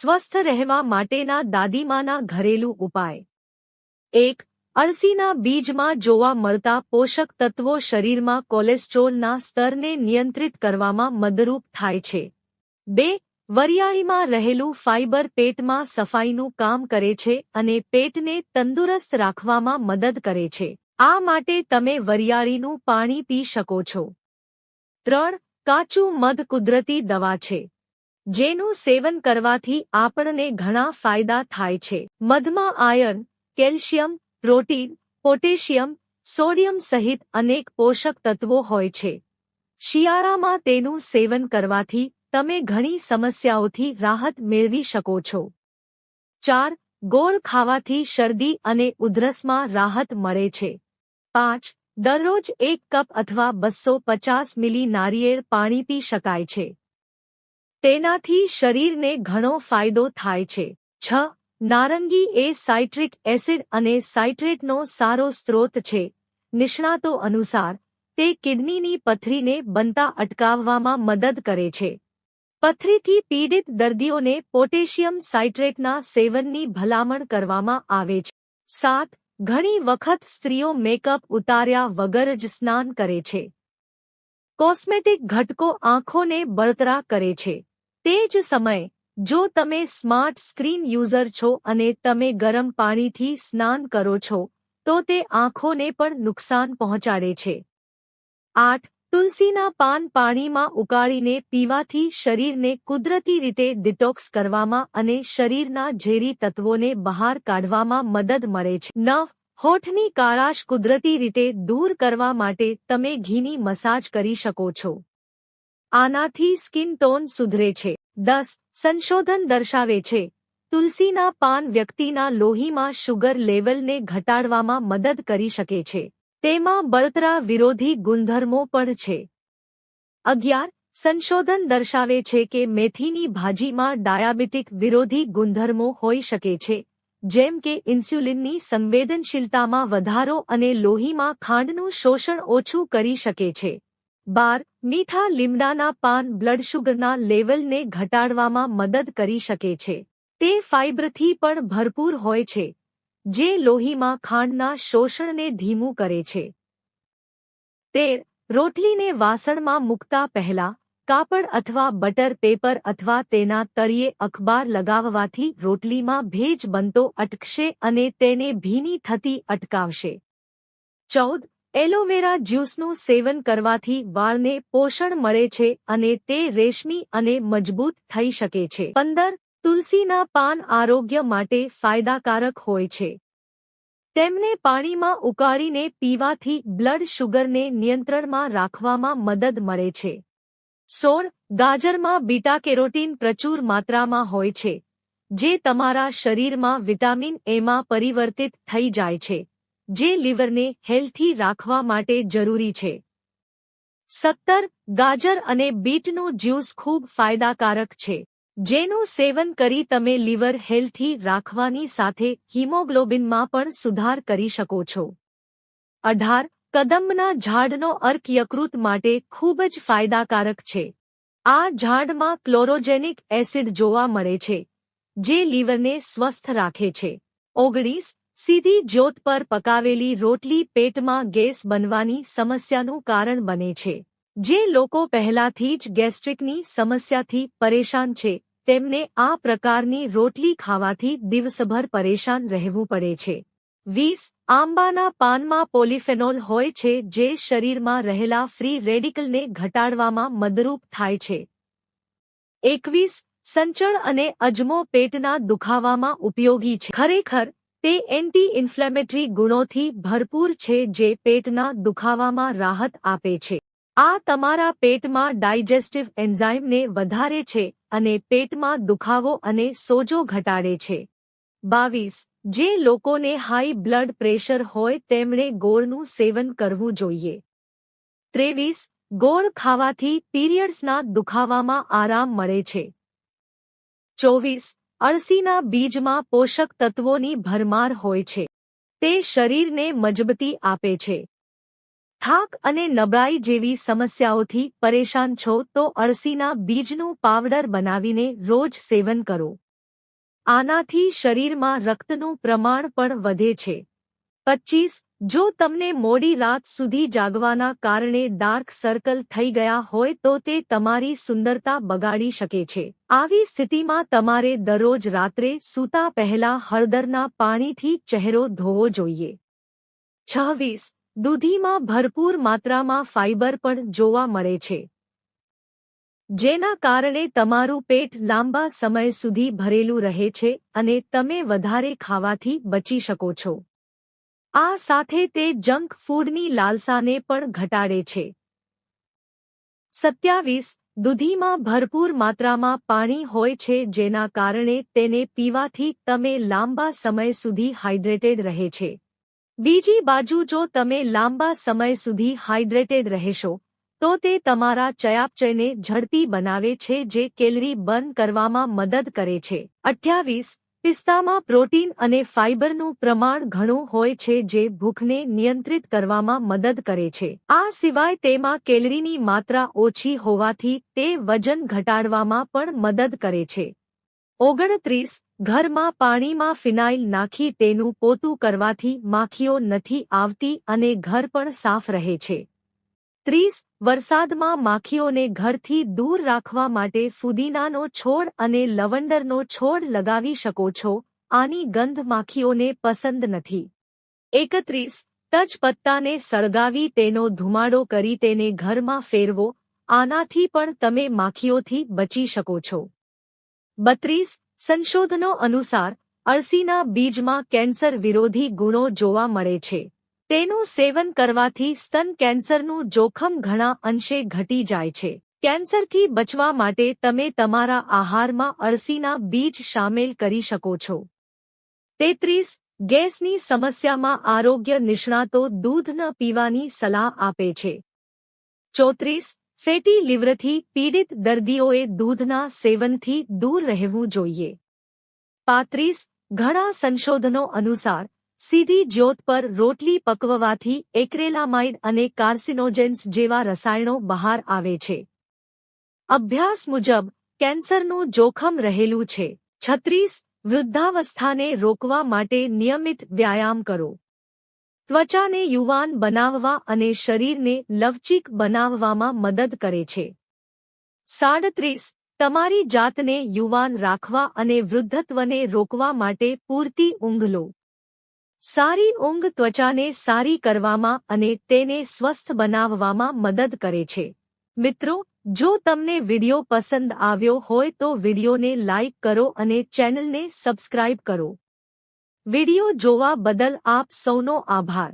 સ્વસ્થ રહેવા માટેના દાદીમાના ઘરેલું ઉપાય. એક, અળસીના બીજમાં જોવા મળતા પોષક તત્વો શરીરમાં કોલેસ્ટ્રોલના સ્તરને નિયંત્રિત કરવામાં મદરૂપ થાય છે. બે, વરિયાળીમાં રહેલું ફાઇબર પેટમાં સફાઈનું કામ કરે છે અને પેટને તંદુરસ્ત રાખવામાં મદદ કરે છે. આ માટે તમે વરિયાળીનું પાણી પી શકો છો. ત્રણ, કાચું મધ કુદરતી દવા છે. જેનું સેવન કરવાથી આપણને ઘણા ફાયદા થાય છે. મધમાં iron, calcium, protein, potassium, sodium સહિત અનેક પોષક તત્વો હોય છે. શિયાળામાં તેનું સેવન કરવાથી તમે ઘણી સમસ્યાઓથી રાહત મેળવી શકો છો. ચાર, ગોળ ખાવાથી શરદી અને ઉધરસમાં રાહત મળે છે. પાંચ, દરરોજ એક કપ અથવા બસો પચાસ મિલી નારિયેળ પાણી પી શકાય છે. તેનાથી શરીરને ઘણો ફાયદો થાય છે. છ, નારંગી એ સાઇટ્રિક એસિડ અને સાઇટ્રેટનો સારો સ્ત્રોત છે. નિષ્ણાતો અનુસાર, તે કિડનીની પથરીને બનતા અટકાવવામાં મદદ કરે છે. પથરીથી પીડિત દર્દીઓને પોટેશિયમ સાઇટ્રેટના સેવનની ભલામણ કરવામાં આવે છે. સાત, ઘણી વખત સ્ત્રીઓ મેકઅપ ઉતાર્યા વગર જ સ્નાન કરે છે. કોસ્મેટિક ઘટકો આંખોને બળતરા કરે છે. તે જ સમયે, જો તમે સ્માર્ટ સ્ક્રીન યુઝર છો અને તમે ગરમ પાણીથી સ્નાન કરો છો, તો તે આંખોને પણ નુકસાન પહોંચાડે છે. આઠ, તુલસીના પાન પાણીમાં ઉકાળીને પીવાથી શરીરને કુદરતી રીતે ડિટોક્સ કરવામાં અને શરીરના ઝેરી તત્વોને બહાર કાઢવામાં મદદ મળે છે. નવ, હોઠની કાળાશ કુદરતી રીતે દૂર કરવા માટે તમે ઘીની મસાજ કરી શકો છો. આનાથી સ્કિન ટોન સુધરે છે. દસ, સંશોધન દર્શાવે છે. તુલસીના પાન વ્યક્તિના લોહીમાં શુગર લેવલને ઘટાડવામાં મદદ કરી શકે છે. તેમાં બળતરા વિરોધી ગુણધર્મો પણ છે. અગિયાર, સંશોધન દર્શાવે છે કે મેથીની ભાજીમાં ડાયાબિટીક વિરોધી ગુણધર્મો હોઈ શકે છે, જેમ કે ઇન્સ્યુલિનની સંવેદનશીલતામાં વધારો અને લોહીમાં ખાંડનું શોષણ ઓછું કરી શકે છે. બાર, મીઠા લીમડાના પાન બ્લડ શુગરના લેવલને ઘટાડવામાં મદદ કરી શકે છે. તે ફાઇબ્રથી પણ ભરપૂર હોય છે, જે લોહીમાં ખાંડના શોષણને ધીમું કરે છે. તેર, રોટલીને વાસણમાં મૂકતા પહેલા કાપડ અથવા બટર પેપર અથવા તેના તળિયે અખબાર લગાવવાથી રોટલીમાં ભેજ બનતો અટકશે અને તેને ભીની થતી અટકાવશે. ચૌદ એલોવેરા જ્યુસનું સેવન કરવાથી વાળને પોષણ મળે છે અને તે રેશમી અને મજબૂત થઈ શકે છે. પંદર, તુલસીના પાન આરોગ્ય માટે ફાયદાકારક હોય છે. તેમને પાણીમાં ઉકાળીને પીવાથી બ્લડ શુગરને નિયંત્રણમાં રાખવામાં મદદ મળે છે. સોળ, ગાજરમાં બીટા કેરોટીન પ્રચુર માત્રામાં હોય છે, જે તમારા શરીરમાં વિટામિન એમાં પરિવર્તિત થઈ જાય છે. જે લીવરને હેલ્થી રાખવા માટે જરૂરી છે. સત્તર, ગાજર અને બીટનું જ્યુસ ખૂબ ફાયદાકારક છે, જેનું સેવન કરી તમે લીવર હેલ્થી રાખવાની સાથે હિમોગ્લોબિનમાં પણ સુધાર કરી શકો છો. અઢાર, કદંબના ઝાડનો અર્ક યકૃત માટે ખૂબ જ ફાયદાકારક છે. આ ઝાડમાં ક્લોરોજેનિક એસિડ જોવા મળે છે, જે લીવરને સ્વસ્થ રાખે છે. ઓગણીસ સીધી જ્યોત પર પકાવેલી રોટલી પેટમાં ગેસ બનવાની સમસ્યાનું કારણ બને છે. જે લોકો પહેલાથી જ ગેસ્ટ્રિકની સમસ્યાથી પરેશાન છે, તેમને આ પ્રકારની રોટલી ખાવાથી દિવસભર પરેશાન રહેવું પડે છે. વીસ, આંબાના પાનમાં પોલિફેનોલ હોય છે, જે શરીરમાં રહેલા ફ્રી રેડિકલને ઘટાડવામાં મદરૂપ થાય છે. એકવીસ, સંચળ અને અજમો પેટના દુખાવામાં ઉપયોગી છે. ખરેખર તે એન્ટી ઇન્ફ્લેમેટરી ગુણોથી ભરપૂર છે જે પેટના દુખાવામાં રાહત આપે છે. આ તમારા પેટમાં ડાયજેસ્ટિવ એન્ઝાઇમને વધારે છે અને પેટમાં દુખાવો અને સોજો ઘટાડે છે. બાવીસ, જે લોકોને હાઈ બ્લડ પ્રેશર હોય તેમણે ગોળનું સેવન કરવું જોઈએ. ત્રેવીસ, ગોળ ખાવાથી પીરિયડ્સના દુખાવામાં આરામ મળે છે. ચોવીસ અળસીના બીજમાં પોષક તત્વોની ભરમાર હોય છે. તે શરીરને મજબૂતી આપે છે. થાક અને નબળાઈ જેવી સમસ્યાઓથી પરેશાન છો તો અળસીના બીજનું પાવડર બનાવીને રોજ સેવન કરો. આનાથી શરીરમાં રક્તનું પ્રમાણ પણ વધે છે. પચીસ જો તમને મોડી રાત સુધી જાગવાના કારણે ડાર્ક સર્કલ થઈ ગયા હોય તો તે તમારી સુંદરતા બગાડી શકે છે. આવી સ્થિતિમાં તમારે દરરોજ રાત્રે સૂતા પહેલા હળદરના પાણીથી ચહેરો ધોવો જોઈએ. છવ્વીસ. દૂધીમાં ભરપૂર માત્રામાં ફાઇબર પણ જોવા મળે છે. જેના કારણે તમારું પેટ લાંબા સમય સુધી ભરેલું રહે છે અને તમે વધારે ખાવાથી બચી શકો છો. આ સાથે તે જંક ફૂડની લાલસાને પણ ઘટાડે છે. સત્યાવીસ, દૂધીમાં ભરપૂર માત્રામાં પાણી હોય છે જેના કારણે તેને પીવાથી તમે લાંબા સમય સુધી હાઇડ્રેટેડ રહે છે. બીજી બાજુ જો તમે લાંબા સમય સુધી હાઇડ્રેટેડ રહેશો, તો તે તમારા ચયાપચયને ઝડપી બનાવે છે જે કેલરી બર્ન કરવામાં મદદ કરે છે. અઠ્યાવીસ પિસ્તામાં પ્રોટીન અને ફાઇબરનું પ્રમાણ ઘણું હોય છે જે ભૂખને નિયંત્રિત કરવામાં મદદ કરે છે. આ સિવાય તેમાં કેલરીની માત્રા ઓછી હોવાથી તે વજન ઘટાડવામાં પણ મદદ કરે છે. ઓગણત્રીસ, ઘરમાં પાણીમાં ફિનાઇલ નાખી તેનું પોતું કરવાથી માખીઓ નથી આવતી અને ઘર પણ સાફ રહે છે. ત્રીસ, વરસાદમાં માખીઓને ઘરથી દૂર રાખવા માટે ફુદીનાનો છોડ અને લવંડરનો છોડ લગાવી શકો છો. આની ગંધ માખીઓને પસંદ નથી. એકત્રીસ તજપત્તાને સળગાવી તેનો ધુમાડો કરી તેને ઘરમાં ફેરવો. આનાથી પણ તમે માખીઓથી બચી શકો છો. બત્રીસ, સંશોધનો અનુસાર અળસીના બીજમાં કેન્સર વિરોધી ગુણો જોવા મળે છે. તેનું સેવન કરવાથી સ્તન કેન્સરનું જોખમ ઘણા અંશે ઘટી જાય છે. કેન્સરથી બચવા માટે તમે તમારા આહારમાં અળસીના બીજ સામેલ કરી શકો છો. તેત્રીસ, ગેસની સમસ્યામાં આરોગ્ય નિષ્ણાતો દૂધ ન પીવાની સલાહ આપે છે. ચોત્રીસ, ફેટી લીવરથી પીડિત દર્દીઓએ દૂધના સેવનથી દૂર રહેવું જોઈએ. પાંત્રીસ, ઘણા સંશોધનો અનુસાર સીધી જ્યોત પર રોટલી પકવવાથી એક્રેલામાઇડ અને કાર્સિનોજેન્સ જેવા રસાયણો બહાર આવે છે. અભ્યાસ મુજબ, કેન્સરનું જોખમ રહેલું છે. છત્રીસ, વૃદ્ધાવસ્થાને રોકવા માટે નિયમિત વ્યાયામ કરો. ત્વચાને યુવાન બનાવવા અને શરીરને લવચીક બનાવવામાં મદદ કરે છે. સાડત્રીસ, તમારી જાતને યુવાન રાખવા અને વૃદ્ધત્વને રોકવા માટે પૂરતી ઊંઘ લો. સારી ઊંઘ ત્વચાને સારી કરવામાં અને તેને સ્વસ્થ બનાવવામાં મદદ કરે છે. મિત્રો, જો તમને વિડિયો પસંદ આવ્યો હોય તો વિડિયોને લાઇક કરો અને ચેનલને સબસ્ક્રાઇબ કરો. વિડિયો જોવા બદલ આપ સૌનો આભાર.